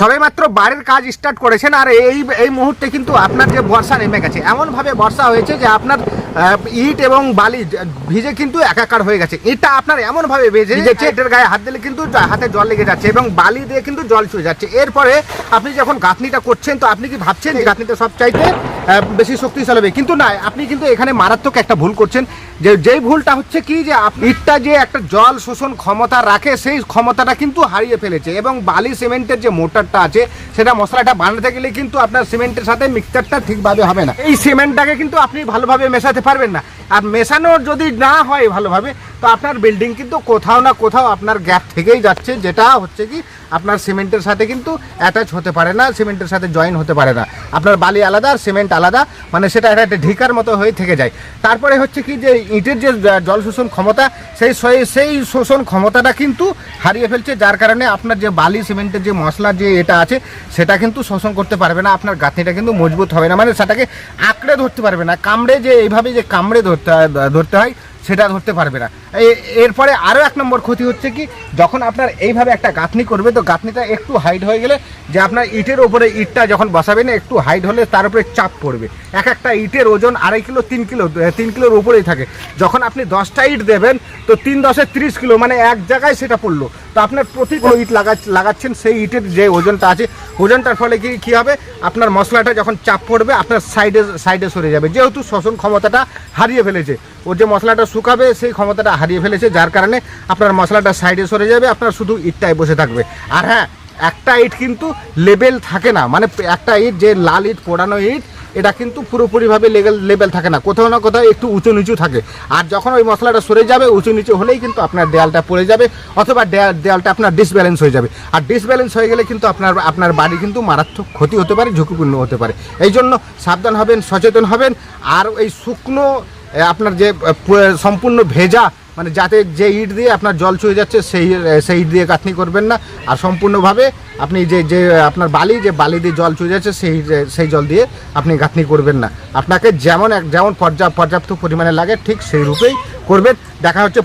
সবে মাত্র বাড়ির কাজ স্টার্ট করেছেন আর এই এই মুহূর্তে কিন্তু আপনার যে বর্ষা নেমে গেছে এমনভাবে বর্ষা হয়েছে যে আপনার ইট এবং বালি ভিজে কিন্তু একাকার হয়ে গেছে। ইটটা আপনার এমনভাবে ভেজে গেছে এটার গায়ে হাত দিলে কিন্তু হাতে জল লেগে যাচ্ছে এবং বালি দিয়ে কিন্তু জল ছুঁয়ে যাচ্ছে। এরপরে আপনি যখন গাঁথনিটা করছেন তো আপনি কি ভাবছেন যে গাঁথনিটা সব চাইতে বেশি শক্তিশালী হবে। কিন্তু না, আপনি কিন্তু এখানে মারাত্মক একটা ভুল করছেন। যে, যেই ভুলটা হচ্ছে কি যে ইটটা যে একটা জল শোষণ ক্ষমতা রাখে, সেই ক্ষমতাটা কিন্তু হারিয়ে ফেলেছে এবং বালি সিমেন্টের যে মোটরটা আছে, সেটা মশলাটা বানাতে গেলে কিন্তু আপনার সিমেন্টের সাথে মিক্সারটা ঠিকভাবে হবে না। এই সিমেন্টটাকে কিন্তু আপনি ভালোভাবে মেশাতে পারবেন না। আর মেশানো যদি না হয় ভালোভাবে, তো আপনার বিল্ডিং কিন্তু কোথাও না কোথাও আপনার গ্যাপ থেকেই যাচ্ছে, যেটা হচ্ছে কি, আপনার সিমেন্টের সাথে কিন্তু অ্যাটাচ হতে পারে না, সিমেন্টের সাথে জয়েন হতে পারে না। আপনার বালি আলাদা আর সিমেন্ট আলাদা মানে সেটা একটা একটা ঢিকার মতো হয়ে থেকে যায়। তারপরে হচ্ছে কি যে ইটের যে জল শোষণ ক্ষমতা, সেই সেই- শোষণ ক্ষমতাটা কিন্তু হারিয়ে ফেলছে, যার কারণে আপনার যে বালি, সিমেন্টের যে মশলা যে এটা আছে, সেটা কিন্তু শোষণ করতে পারবে না, আপনার গাঁথনিটা কিন্তু মজবুত হবে না মানে সেটাকে আঁকড়ে ধরতে পারবে না। কামড়ে যে, এইভাবে যে কামড়ে ধরতে ধরতে হয় সেটা ধরতে পারবে না। এ- এরপরে আরও এক নম্বর ক্ষতি হচ্ছে কি যখন আপনার এইভাবে একটা গাঁথনি করবে তো গাঁথনিটা একটু হাইট হয়ে গেলে যে আপনার ইটের ওপরে ইটটা যখন বসাবেন একটু হাইট হলে তার উপরে চাপ পড়বে। এক একটা ইটের ওজন আড়াই কিলো তিন কিলো তিন কিলোর উপরেই থাকে। যখন আপনি দশটা ইট দেবেন তো তিন দশে তিরিশ কিলো মানে এক জায়গায় সেটা পড়ল। তো আপনার প্রতি ইট লাগা লাগাচ্ছেন সেই ইটের যে ওজনটা আছে ওজনটার ফলে কি, কী হবে? আপনার মশলাটা যখন চাপ পড়বে, আপনার সাইডে সাইডে সরে যাবে। যেহেতু শ্বসন ক্ষমতাটা হারিয়ে ফেলেছে ওর যে মশলাটা শুকাবে, সেই ক্ষমতাটা হারিয়ে ফেলেছে, যার কারণে আপনার মশলাটা সাইডে সরে যাবে, আপনার শুধু ইটটায় বসে থাকবে। আর হ্যাঁ একটা ইট কিন্তু লেবেল থাকে না। মানে একটা ইট, যে লাল ইট, পোড়ানো ইট এটা কিন্তু পুরোপুরিভাবে লেভেল লেভেল থাকে না। কোথাও না কোথাও একটু উঁচু নিচু থাকে। আর যখন ওই মশলাটা সরে যাবে, উঁচু নিচু হলেই কিন্তু আপনার দেয়ালটা পড়ে যাবে, অথবা দেয়ালটা আপনার ডিসব্যালেন্স হয়ে যাবে। আর ডিসব্যালেন্স হয়ে গেলে কিন্তু আপনার আপনার বাড়ি কিন্তু মারাত্মক ক্ষতি হতে পারে, ঝুঁকিপূর্ণ হতে পারে। এই জন্য সাবধান হবেন, সচেতন হবেন। আর এই শুকনো আপনার যে সম্পূর্ণ ভেজা মানে যাতে যে ইট দিয়ে আপনার জল ছুঁয়ে যাচ্ছে, সেই সেই ইট দিয়ে গাঁথনি করবেন না। আর সম্পূর্ণভাবে আপনি যে যে, আপনার বালি, যে বালি দিয়ে জল ছুঁয়ে যাচ্ছে, সেই সেই জল দিয়ে আপনি গাঁথনি করবেন না। আপনাকে যেমন এক, যেমন পর্যাপ্ত পরিমাণে লাগে, ঠিক সেই রূপেই করবেন। দেখা হচ্ছে